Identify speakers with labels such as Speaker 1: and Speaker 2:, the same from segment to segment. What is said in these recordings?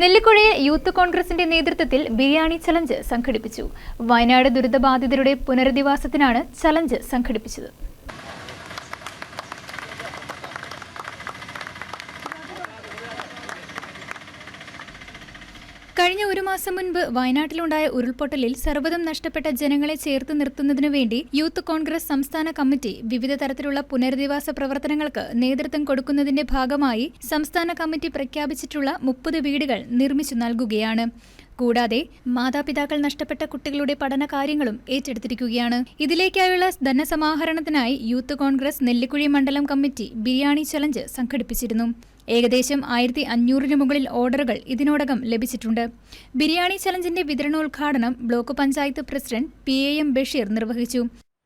Speaker 1: നെല്ലിക്കുഴിയിൽ youth കോൺഗ്രസിന്റെ നേതൃത്വത്തിൽ biryani challenge സംഘടിപ്പിച്ചു. വയനാട് ദുരിതബാധിതരുടെ പുനരധിവാസത്തിനാണ് ചലഞ്ച് സംഘടിപ്പിച്ചത്. കഴിഞ്ഞ ഒരു മാസം മുൻപ് വയനാട്ടിലുണ്ടായ ഉരുൾപൊട്ടലിൽ സർവതം നഷ്ടപ്പെട്ട ജനങ്ങളെ ചേർത്ത് നിർത്തുന്നതിനു വേണ്ടി യൂത്ത് കോൺഗ്രസ് സംസ്ഥാന കമ്മിറ്റി വിവിധ തരത്തിലുള്ള പുനരധിവാസ പ്രവർത്തനങ്ങൾക്ക് നേതൃത്വം കൊടുക്കുന്നതിന്റെ ഭാഗമായി സംസ്ഥാന കമ്മിറ്റി പ്രഖ്യാപിച്ചിട്ടുള്ള മുപ്പത് വീടുകൾ നിർമ്മിച്ചു നൽകുകയാണ്. കൂടാതെ മാതാപിതാക്കൾ നഷ്ടപ്പെട്ട കുട്ടികളുടെ പഠന കാര്യങ്ങളും ഏറ്റെടുത്തിരിക്കുകയാണ്. ഇതിലേക്കായുള്ള ധനസമാഹരണത്തിനായി യൂത്ത് കോൺഗ്രസ് നെല്ലിക്കുഴി മണ്ഡലം കമ്മിറ്റി ബിരിയാണി ചലഞ്ച് സംഘടിപ്പിച്ചിരുന്നു. ഏകദേശം ആയിരത്തി അഞ്ഞൂറിന് മുകളിൽ ഓർഡറുകൾ ഇതിനോടകം ലഭിച്ചിട്ടുണ്ട്. ബിരിയാണി ചലഞ്ചിന്റെ വിതരണോദ്ഘാടനം block panchayat president P A M Basheer നിർവഹിച്ചു.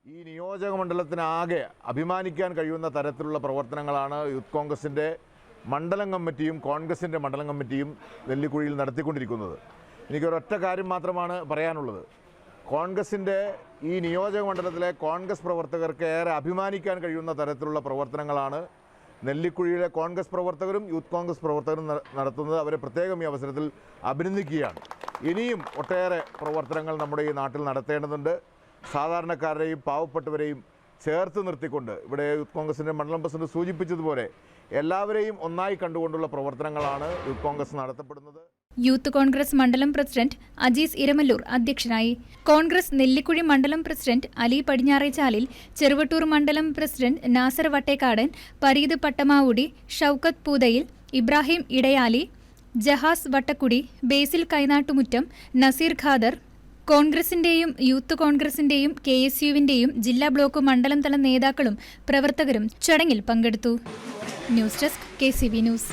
Speaker 2: ഈ നിയോജക മണ്ഡലത്തിനാകെ അഭിമാനിക്കാൻ കഴിയുന്ന തരത്തിലുള്ള പ്രവർത്തനങ്ങളാണ് യൂത്ത് കോൺഗ്രസിന്റെ മണ്ഡലം കമ്മിറ്റിയും കോൺഗ്രസിന്റെ മണ്ഡലം കമ്മിറ്റിയും നെല്ലിക്കുഴിയിൽ നടത്തിക്കൊണ്ടിരിക്കുന്നത്. എനിക്കൊരൊറ്റ കാര്യം മാത്രമാണ് പറയാനുള്ളത്. കോൺഗ്രസിന്റെ ഈ നിയോജക മണ്ഡലത്തിലെ കോൺഗ്രസ് പ്രവർത്തകർക്ക് ഏറെ അഭിമാനിക്കാൻ കഴിയുന്ന തരത്തിലുള്ള പ്രവർത്തനങ്ങളാണ് നെല്ലിക്കുഴിയിലെ കോൺഗ്രസ് പ്രവർത്തകരും യൂത്ത് കോൺഗ്രസ് പ്രവർത്തകരും നട- നടത്തുന്നത് അവരെ പ്രത്യേകം ഈ അവസരത്തിൽ അഭിനന്ദിക്കുകയാണ്. ഇനിയും ഒട്ടേറെ പ്രവർത്തനങ്ങൾ നമ്മുടെ ഈ നാട്ടിൽ നടത്തേണ്ടതുണ്ട്. സാധാരണക്കാരെയും പാവപ്പെട്ടവരെയും ചേർത്ത് നിർത്തിക്കൊണ്ട് ഇവിടെ യൂത്ത് കോൺഗ്രസിന്റെ മണ്ഡലം പ്രസിഡന്റ് സൂചിപ്പിച്ചതുപോലെ എല്ലാവരെയും ഒന്നായി കണ്ടുകൊണ്ടുള്ള പ്രവർത്തനങ്ങളാണ് യൂത്ത് കോൺഗ്രസ് നടത്തപ്പെടുന്നത്.
Speaker 1: യൂത്ത് കോൺഗ്രസ് മണ്ഡലം പ്രസിഡന്റ് അജീസ് ഇരമല്ലൂർ അധ്യക്ഷനായി. കോൺഗ്രസ് നെല്ലിക്കുഴി മണ്ഡലം പ്രസിഡന്റ് അലി പടിഞ്ഞാറേച്ചാലിൽ ചെറുവട്ടൂർ മണ്ഡലം പ്രസിഡന്റ് നാസർ വട്ടേക്കാടൻ പരീത് പട്ടമാവുടി ഷൌക്കത്ത് പൂതയിൽ ഇബ്രാഹിം ഇടയാലി ജഹാസ് വട്ടക്കുടി ബേസിൽ കൈനാട്ടുമുറ്റം നസീർ ഖാദർ കോൺഗ്രസിന്റെയും യൂത്ത് കോൺഗ്രസിന്റെയും കെ എസ് യുവിന്റെയും ജില്ലാ ബ്ലോക്ക് മണ്ഡലം തല നേതാക്കളും പ്രവർത്തകരും ചടങ്ങിൽ പങ്കെടുത്തു. News desk K news.